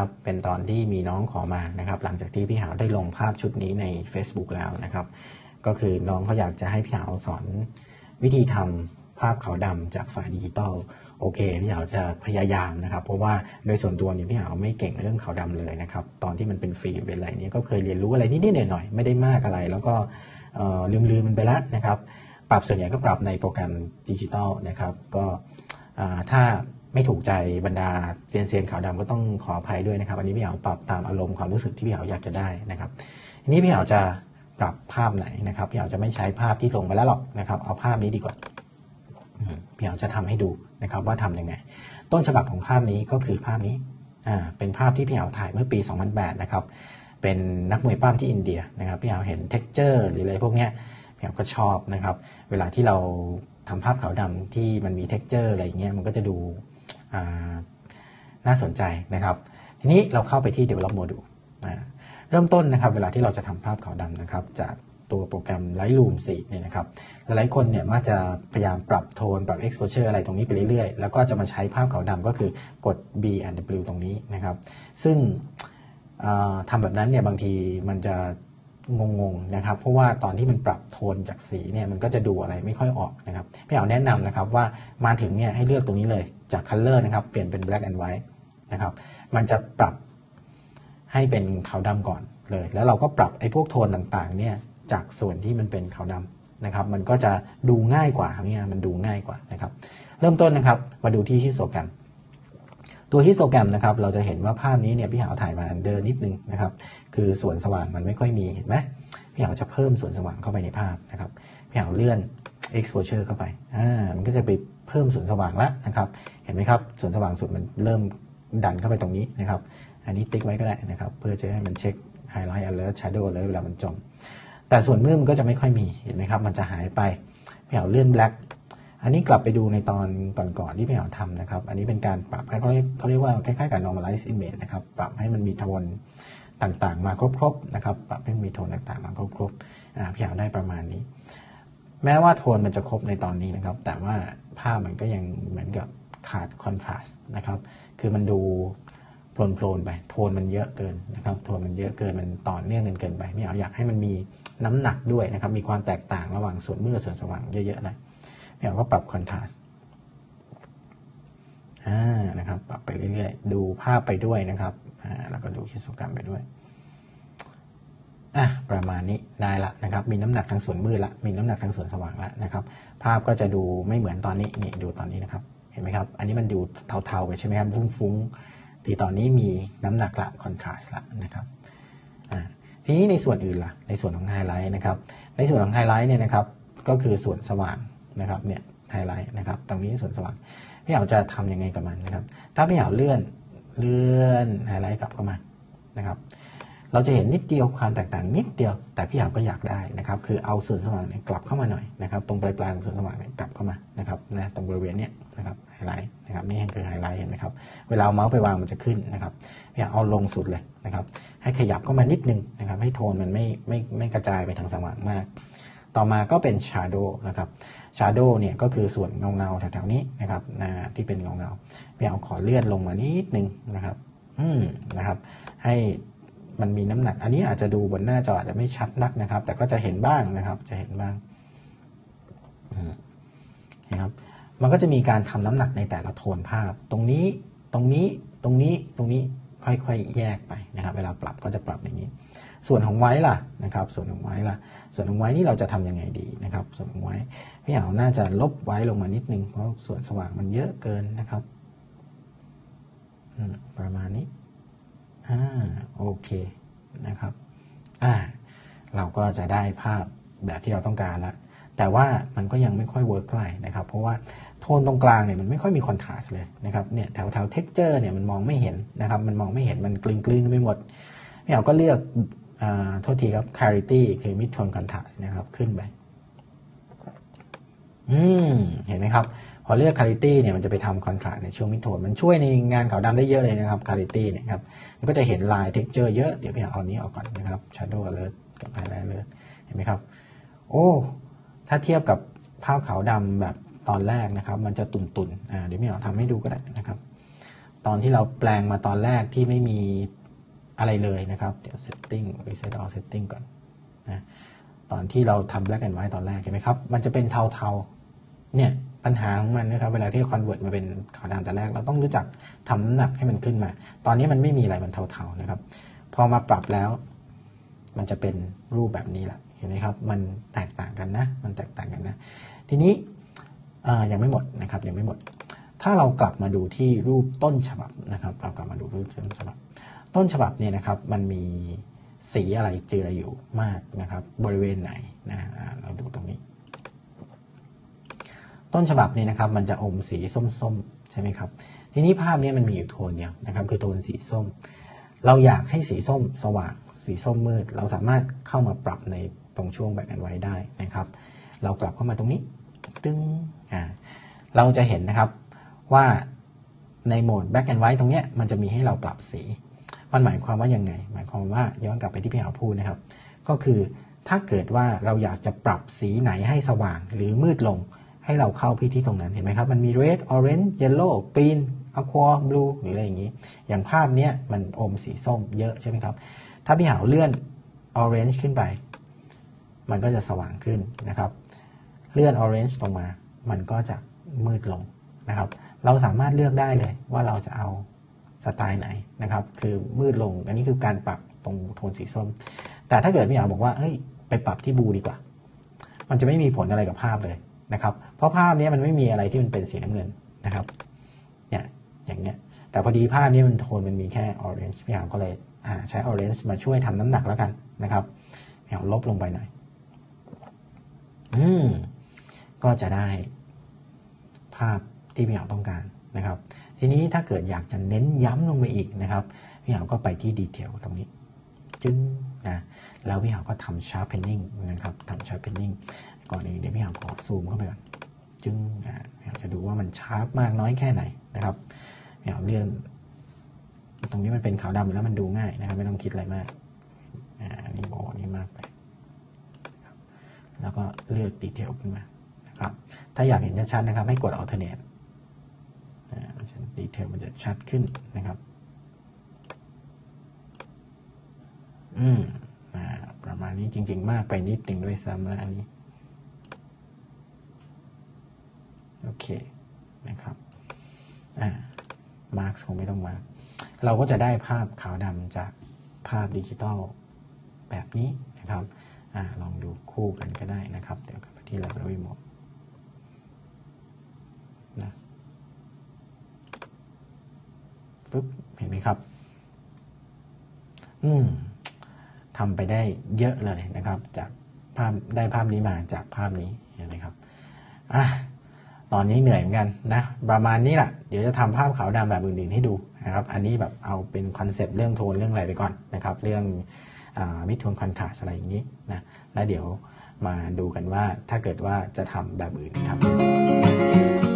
นะครับ เป็นตอนที่มีน้องขอมานะครับ หลังจากที่พี่หาวได้ลงภาพชุดนี้ใน Facebook แล้วนะครับ ก็คือน้องเขาอยากจะให้พี่หาวสอนวิธีทำภาพขาวดำจากไฟล์ดิจิตอลโอเคพี่หาวจะพยายามนะครับ เพราะว่าโดยส่วนตัวเนี่ยพี่หาวไม่เก่งเรื่องขาวดำเลยนะครับ ตอนที่มันเป็นฟิล์มเป็นอะไรเนี่ยก็เคยเรียนรู้อะไรนิดๆหน่อยๆไม่ได้มากอะไร แล้วก็ลืมๆมันไปแล้วนะครับ ปรับส่วนใหญ่ก็ปรับในโปรแกรมดิจิตอลนะครับ ก็ถ้า ไม่ถูกใจบรรดาเซียนเซียนขาวดำก็ต้องขออภัยด้วยนะครับ อันนี้พี่เหาปรับตามอารมณ์ความรู้สึกที่พี่เหาอยากจะได้นะครับทีนี้พี่เหาจะปรับภาพไหนนะครับ พี่เหาจะไม่ใช้ภาพที่ลงไปแล้วหรอกนะครับ เอาภาพนี้ดีกว่าพี่เหาจะทำให้ดูนะครับว่าทํำยังไง ต้นฉบับของภาพนี้ก็คือภาพนี้อ่าเป็นภาพที่พี่เหาถ่ายเมื่อปี 2008 นะครับ เป็นนักมวยปั้มที่อินเดียนะครับ พี่เหาเห็นเท็กเจอร์หรืออะไรพวกเนี้ยพี่เหาก็ชอบนะครับ เวลาที่เราทำภาพขาวดำที่มันมีเท็กเจอร์อะไรเงี้ยมันก็จะดู น่าสนใจนะครับ ทีนี้เราเข้าไปที่ develop module เริ่มต้นนะครับ เวลาที่เราจะทำภาพขาวดำนะครับ จากตัวโปรแกรม Lightroom 4เนี่ยนะครับ หลายๆคนเนี่ยมักจะพยายามปรับโทน ปรับ exposure อะไรตรงนี้ไปเรื่อยๆ แล้วก็จะมาใช้ภาพขาวดำก็คือกด B and W ตรงนี้นะครับ ซึ่งทำแบบนั้นเนี่ยบางทีมันจะงงๆนะครับ เพราะว่าตอนที่มันปรับโทนจากสีเนี่ยมันก็จะดูอะไรไม่ค่อยออกนะครับพี่เอาแนะนำนะครับว่ามาถึงเนี่ยให้เลือกตรงนี้เลย จาก color นะครับ เปลี่ยนเป็น black and white นะครับ มันจะปรับให้เป็นขาวดำก่อนเลย แล้วเราก็ปรับไอ้พวกโทนต่างๆเนี่ยจากส่วนที่มันเป็นขาวดำนะครับ มันก็จะดูง่ายกว่าเนี่ยมันดูง่ายกว่านะครับ เริ่มต้นนะครับ มาดูที่ฮิสโตแกรม ตัวฮิสโตแกรมนะครับ เราจะเห็นว่าภาพนี้เนี่ยพี่หาวถ่ายมาเดินนิดนึงนะครับ คือส่วนสว่างมันไม่ค่อยมีเห็นไหมพี่หาวจะเพิ่มส่วนสว่างเข้าไปในภาพนะครับ พี่หาวเลื่อน exposure เข้าไป อ่า มันก็จะไป เพิ่มส่วนสว่างแล้วนะครับ เห็นไหมครับ ส่วนสว่างสุดมันเริ่มดันเข้าไปตรงนี้นะครับ อันนี้ติ๊กไว้ก็ได้นะครับ เพื่อจะให้มันเช็ค highlight alert shadow alert เวลามันจม แต่ส่วนมืดมันก็จะไม่ค่อยมี เห็นไหมครับ มันจะหายไปพี่เอาเลื่อน black อันนี้กลับไปดูในตอนก่อนๆที่พี่เอาทำนะครับ อันนี้เป็นการปรับเขาเรียกเขาเรียกว่าคล้ายๆกับ normalize image นะครับ ปรับให้มันมีโทนต่างๆ มาครบๆนะครับ ปรับให้มีโทนต่างๆ มาครบๆพี่เอาได้ประมาณนี้ แม้ว่าโทนมันจะครบในตอนนี้นะครับ แต่ว่าภาพมันก็ยังเหมือนกับขาดคอนทราสต์นะครับ คือมันดูโปรนๆไปโทนมันเยอะเกินนะครับโทนมันเยอะเกินมันต่อเนื่องกันเกินไปไม่เอาอยากให้มันมีน้ำหนักด้วยนะครับ มีความแตกต่างระหว่างส่วนมืดส่วนสว่างเยอะๆนะไม่เอาก็ปรับคอนทราสต์อ่านะครับปรับไปเรื่อยๆ ดูภาพไปด้วยนะครับอ่าแล้วก็ดูคิดสุกรรมไปด้วย อะประมาณนี้ได้ละนะครับ มีน้ำหนักทางส่วนมืดละมีน้ำหนักทางส่วนสว่างละนะครับ ภาพก็จะดูไม่เหมือนตอนนี้นี่ดูตอนนี้นะครับ เห็นไหมครับ อันนี้มันดูเทาๆไปใช่ไหมครับฟุ้งๆทีตอนนี้มีน้ำหนักละคอนทราสต์ละนะครับอ่าทีนี้ในส่วนอื่นล่ะในส่วนของไฮไลท์นะครับ ในส่วนของไฮไลท์เนี่ยนะครับก็คือส่วนสว่างนะครับเนี่ยไฮไลท์นะครับ ตรงนี้ส่วนสว่างพี่เหาจะทํำยังไงกับมันนะครับ ถ้าพี่เหาเลื่อนเลื่อนไฮไลท์กลับเข้ามานะครับ เราจะเห็นนิดเดียวความแตกต่างนิดเดียว แต่พี่หามก็อยากได้นะครับ คือเอาส่วนสว่างเนี่ยกลับเข้ามาหน่อยนะครับตรงปลายปลายของส่วนสว่างเนี่ยกลับเข้ามานะครับนะตรงบริเวณเนี้ยนะครับไฮไลท์นะครับนี่คือไฮไลท์เห็นไหมครับเวลาเมาส์ไปวางมันจะขึ้นนะครับพี่เอาลงสุดเลยนะครับ ให้ขยับเข้ามานิดนึงนะครับ ให้โทนมันไม่ไม่ไม่กระจายไปทางสว่างมาก ต่อมาก็เป็นชาร์โดนะครับชาร์โดเนี่ยก็คือส่วนเงาเงาแถวๆนี้นะครับนะที่เป็นเงาเงาพี่เอาขอเลื่อนลงมานิดนึงนะครับอืมนะครับ ให้ มันมีน้ำหนัก อันนี้อาจจะดูบนหน้าจออาจจะไม่ชัดนักนะครับ แต่ก็จะเห็นบ้างนะครับ จะเห็นบ้างนะครับมันก็จะมีการทำน้ำหนักในแต่ละโทนภาพ ตรงนี้ตรงนี้ตรงนี้ตรงนี้ค่อยๆแยกไปนะครับ เวลาปรับก็จะปรับอย่างนี้ ส่วนของไว้ล่ะนะครับ ส่วนของไว้ล่ะ ส่วนของไว้นี่เราจะทํำยังไงดีนะครับ ส่วนของไว้พี่เหาน่าจะลบไว้ลงมานิดนึงเพราะส่วนสว่างมันเยอะเกินนะครับประมาณ โอเคนะครับอ่าเราก็จะได้ภาพแบบที่เราต้องการแล้วแต่ว่ามันก็ยังไม่ค่อยเวิร์กเท่าไหร่นะครับ เพราะว่าโทนตรงกลางเนี่ยมันไม่ค่อยมีคอนทราสต์เลยนะครับเนี่ยแถวแถวเท็กเจอร์เนี่ยมันมองไม่เห็นนะครับมันมองไม่เห็นมันกลืนกลืนไปหมดเราก็เลือกโทษทีครับ clarity คือ mid tone contrast นะครับขึ้นไปอืมเห็นไหมครับ พอเลือก Clarity เนี่ยมันจะไปทำคอนทราสในช่วงมิดโทนมันช่วยในงานขาวดำได้เยอะเลยนะครับ Clarity เนี่ยครับมันก็จะเห็นลาย texture เยอะเดี๋ยวพี่เอานี้ออกก่อนนะครับ Shadow Alert กับ Highlight Alert เห็นไหมครับ โอ้ ถ้าเทียบกับภาพขาวดำแบบตอนแรกนะครับ มันจะตุ่นๆอ่าเดี๋ยวพี่เอาทำให้ดูก็ได้นะครับ ตอนที่เราแปลงมาตอนแรกที่ไม่มีอะไรเลยนะครับ เดี๋ยว setting reset all setting ก่อนนะตอนที่เราทำ black and white ตอนแรกเห็นไหมครับ มันจะเป็นเทาๆเนี่ย ปัญหาของมันนะครับเวลาที่ convert มาเป็นขาวดำแต่แรก เราต้องรู้จักทำน้ำหนักให้มันขึ้นมา ตอนนี้มันไม่มีอะไรมันเทาๆนะครับ พอมาปรับแล้ว มันจะเป็นรูปแบบนี้แหละเห็นไหมครับ มันแตกต่างกันนะ มันแตกต่างกันนะ ทีนี้ยังไม่หมดนะครับยังไม่หมด ถ้าเรากลับมาดูที่รูปต้นฉบับนะครับ เรากลับมาดูรูปต้นฉบับ ต้นฉบับเนี่ยนะครับ มันมีสีอะไรเจืออยู่มากนะครับ บริเวณไหนนะเราดูตรง ต้นฉบับนี่นะครับมันจะอมสีส้มๆใช่ไหมครับทีนี้ภาพนี้มันมีอยู่โทนเดียวนะครับคือโทนสีส้ม เราอยากให้สีส้มสว่าง สีส้มมืด เราสามารถเข้ามาปรับในตรงช่วงแบ็กแอนไว้ได้นะครับ เรากลับเข้ามาตรงนี้ตึ้งอ่าเราจะเห็นนะครับว่าในโหมด Back and White ตรงนี้มันจะมีให้เราปรับสี มันหมายความว่ายังไง หมายความว่าย้อนกลับไปที่พี่หาพูดนะครับ ก็คือถ้าเกิดว่าเราอยากจะปรับสีไหนให้สว่างหรือมืดลง ให้เราเข้าพิที่ตรงนั้นเห็นไหมครับ มันมี red orange yellow green aqua blue หรืออะไรอย่างนี้ อย่างภาพนี้มันอมสีส้มเยอะใช่ไหมครับ ถ้าพี่หาเลื่อน orange ขึ้นไป มันก็จะสว่างขึ้นนะครับ เลื่อน orange ลงมา มันก็จะมืดลงนะครับ เราสามารถเลือกได้เลยว่าเราจะเอาสไตล์ไหนนะครับ คือมืดลง อันนี้คือการปรับตรงโทนสีส้ม แต่ถ้าเกิดพี่อยาบอกว่า เฮ้ย ไปปรับที่บูดีกว่า มันจะไม่มีผลอะไรกับภาพเลย นะครับ เพราะภาพนี้มันไม่มีอะไรที่มันเป็นสีน้ำเงินนะครับ เนี่ย อย่างเนี้ย แต่พอดีภาพนี้มันโทนมันมีแค่ออเรนจ์พี่หาก็เลยใช้ออเรนจ์มาช่วยทำน้ำหนักแล้วกันนะครับพี่หาลบลงไปหน่อย อืม ก็จะได้ภาพที่พี่หาต้องการนะครับ ทีนี้ถ้าเกิดอยากจะเน้นย้ำลงไปอีกนะครับ พี่หาก็ไปที่ดีเทลตรงนี้จึงนะแล้วพี่หาก็ทำ sharpening นะครับทำ sharpening ก่อนอื่นเดี๋ยวพี่หาขอซูมเข้าไปก่อนจึงนะพี่หาจะดูว่ามันชาร์ปมากน้อยแค่ไหนนะครับพี่หาเลื่อนตรงนี้มันเป็นขาวดำแล้วมันดูง่ายนะครับ ไม่ต้องคิดอะไรมากอ่านี่โอ้นี่มากไปแล้วก็เลือกดีเทลขึ้นมานะครับ ถ้าอยากเห็นชัดๆนะครับ ให้กด alternate ดีเทลมันจะชัดขึ้นนะครับ อืมประมาณนี้จริง ๆ มากไปนิดหนึ่งด้วยซ้ำนะอันนี้ โอ เคนะครับอ่ามาร์กคงไม่ต้องมาเราก็จะได้ภาพขาวดำจากภาพดิจิตอลแบบนี้นะครับอ่าลองดูคู่กันก็ได้นะครับ เดี๋ยวกลับไปที่ Library Mode นะปึ๊บเห็นไหมครับ อืมทำไปได้เยอะเลยนะครับ จากภาพได้ภาพนี้มาจากภาพนี้เห็นไหมครับ อะ ตอนนี้เหนื่อยเหมือนกันนะประมาณนี้แหละเดี๋ยวจะทำภาพขาวดำแบบอื่นๆให้ดูนะครับอันนี้แบบเอาเป็นคอนเซปต์เรื่องโทนเรื่องอะไรไปก่อนนะครับเรื่องมิดโทนคอนทราสอะไรอย่างนี้นะแล้วเดี๋ยวมาดูกันว่าถ้าเกิดว่าจะทำแบบอื่นทำ